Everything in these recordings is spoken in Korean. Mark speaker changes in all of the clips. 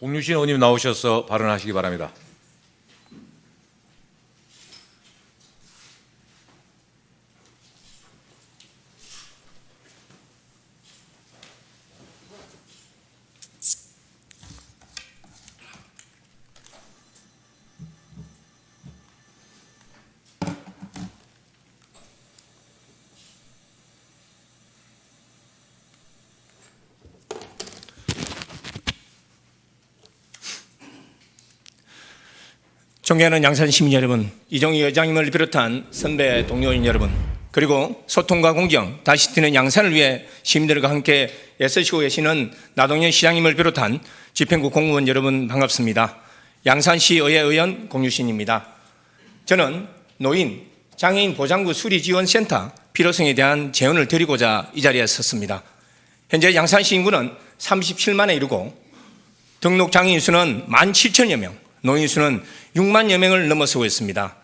Speaker 1: 공유신 의원님 나오셔서 발언하시기 바랍니다.
Speaker 2: 존경하는 양산 시민 여러분, 이종희 의장님을 비롯한 선배 동료인 여러분, 그리고 소통과 공정, 다시 뛰는 양산을 위해 시민들과 함께 애쓰시고 계시는 나동현 시장님을 비롯한 집행부 공무원 여러분 반갑습니다. 양산시 의회 의원 공유신입니다. 저는 노인, 장애인 보장구 수리지원센터 필요성에 대한 제언을 드리고자 이 자리에 섰습니다. 현재 양산시 인구는 37만에 이르고 등록 장애인 수는 1만 7천여 명, 노인 수는 6만여 명을 넘어서고 있습니다.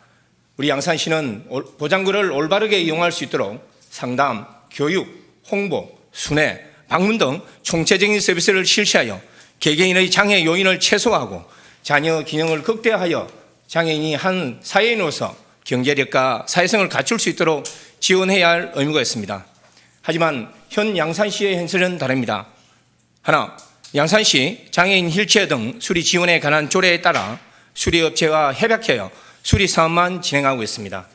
Speaker 2: 우리 양산시는 올- 보장구를 올바르게 이용할 수 있도록 상담, 교육, 홍보, 순회, 방문 등 총체적인 서비스를 실시하여 개개인의 장애 요인을 최소화하고 자녀 균형을 극대화하여 장애인이 한 사회인으로서 경제력과 사회성을 갖출 수 있도록 지원해야 할 의무가 있습니다. 하지만 현 양산시의 현실은 다릅니다. 하나, 양산시 장애인 힐체어 등 수리 지원에 관한 조례에 따라 수리업체와 협약하여 수리 사업만 진행하고 있습니다.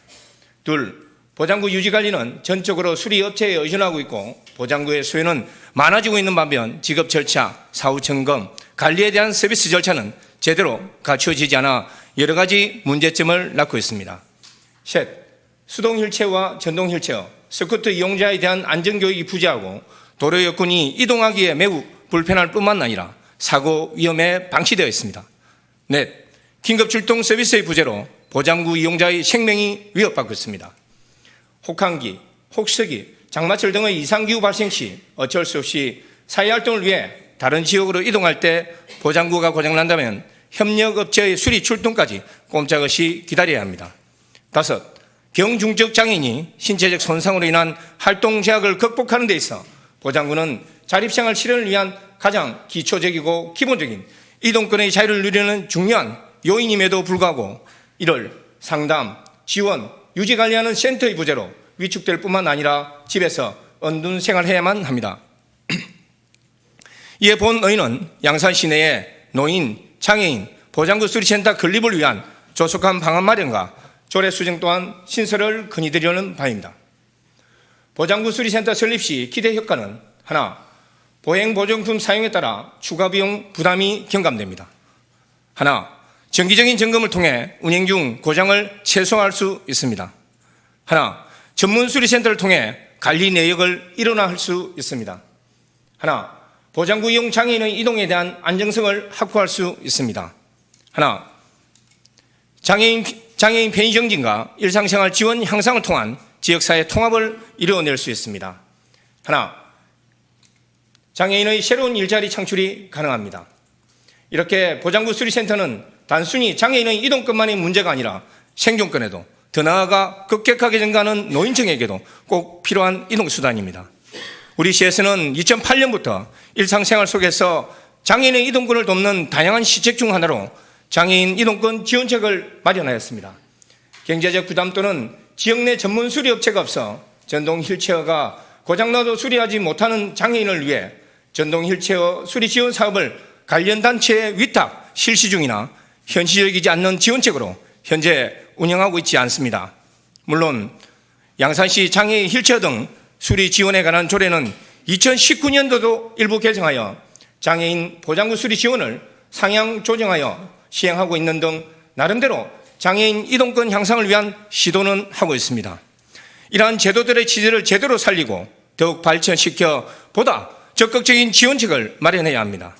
Speaker 2: 둘, 보장구 유지 관리는 전적으로 수리업체에 의존하고 있고 보장구의 수요는 많아지고 있는 반면 지급 절차, 사후 점검, 관리에 대한 서비스 절차는 제대로 갖추어지지 않아 여러 가지 문제점을 낳고 있습니다. 셋, 수동 휠체어와 전동 휠체어, 스쿠터 이용자에 대한 안전 교육이 부재하고 도로 여건이 이동하기에 매우 불편할 뿐만 아니라 사고 위험에 방치되어 있습니다. 넷, 긴급 출동 서비스의 부재로 보장구 이용자의 생명이 위협받고 있습니다. 혹한기, 혹서기, 장마철 등의 이상기후 발생 시 어쩔 수 없이 사회활동을 위해 다른 지역으로 이동할 때 보장구가 고장난다면 협력업체의 수리 출동까지 꼼짝없이 기다려야 합니다. 다섯, 경중적 장애인이 신체적 손상으로 인한 활동 제약을 극복하는 데 있어 보장구는 자립생활 실현을 위한 가장 기초적이고 기본적인 이동권의 자유를 누리는 중요한 요인임에도 불구하고 이를 상담, 지원, 유지 관리하는 센터의 부재로 위축될 뿐만 아니라 집에서 언둔 생활해야만 합니다. 이에 본 의원은 양산 시내에 노인, 장애인, 보장구 수리센터 건립을 위한 조속한 방안 마련과 조례 수정 또한 신설을 건의드리려는 바입니다. 보장구 수리센터 설립 시 기대 효과는 하나, 보행 보정품 사용에 따라 추가 비용 부담이 경감됩니다. 하나, 정기적인 점검을 통해 운행 중 고장을 최소화할 수 있습니다. 하나, 전문 수리센터를 통해 관리 내역을 일원화할 수 있습니다. 하나, 보장구 이용 장애인의 이동에 대한 안정성을 확보할 수 있습니다. 하나, 장애인, 장애인 편의 정진과 일상생활 지원 향상을 통한 지역사회 통합을 이루어낼 수 있습니다. 하나, 장애인의 새로운 일자리 창출이 가능합니다. 이렇게 보장구 수리센터는 단순히 장애인의 이동권만의 문제가 아니라 생존권에도 더 나아가 급격하게 증가하는 노인층에게도 꼭 필요한 이동수단입니다. 우리 시에서는 2008년부터 일상생활 속에서 장애인의 이동권을 돕는 다양한 시책 중 하나로 장애인 이동권 지원책을 마련하였습니다. 경제적 부담 또는 지역 내 전문 수리업체가 없어 전동 휠체어가 고장나도 수리하지 못하는 장애인을 위해 전동 휠체어 수리 지원 사업을 관련 단체에 위탁 실시 중이나 현실적이지 않는 지원책으로 현재 운영하고 있지 않습니다. 물론 양산시 장애인 휠체어 등 수리 지원에 관한 조례는 2019년도도 일부 개정하여 장애인 보장구 수리 지원을 상향 조정하여 시행하고 있는 등 나름대로 장애인 이동권 향상을 위한 시도는 하고 있습니다. 이러한 제도들의 취지를 제대로 살리고 더욱 발전시켜 보다 적극적인 지원책을 마련해야 합니다.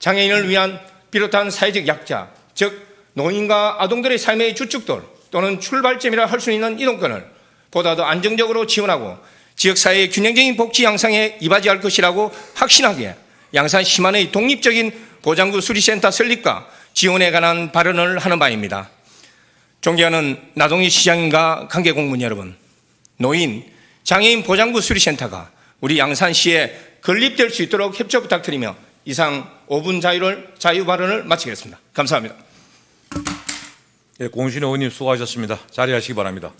Speaker 2: 장애인을 위한 비롯한 사회적 약자, 즉 노인과 아동들의 삶의 주축돌 또는 출발점이라 할 수 있는 이동권을 보다 더 안정적으로 지원하고 지역사회의 균형적인 복지 양상에 이바지할 것이라고 확신하기에 양산 시만의 독립적인 보장구 수리센터 설립과 지원에 관한 발언을 하는 바입니다. 존경하는 나동희 시장님과 관계 공무원 여러분, 노인, 장애인 보장구 수리센터가 우리 양산시에 건립될 수 있도록 협조 부탁드리며 이상 5분 자유를 자유 발언을 마치겠습니다. 감사합니다.
Speaker 1: 예, 공신 의원님 수고하셨습니다. 자리하시기 바랍니다.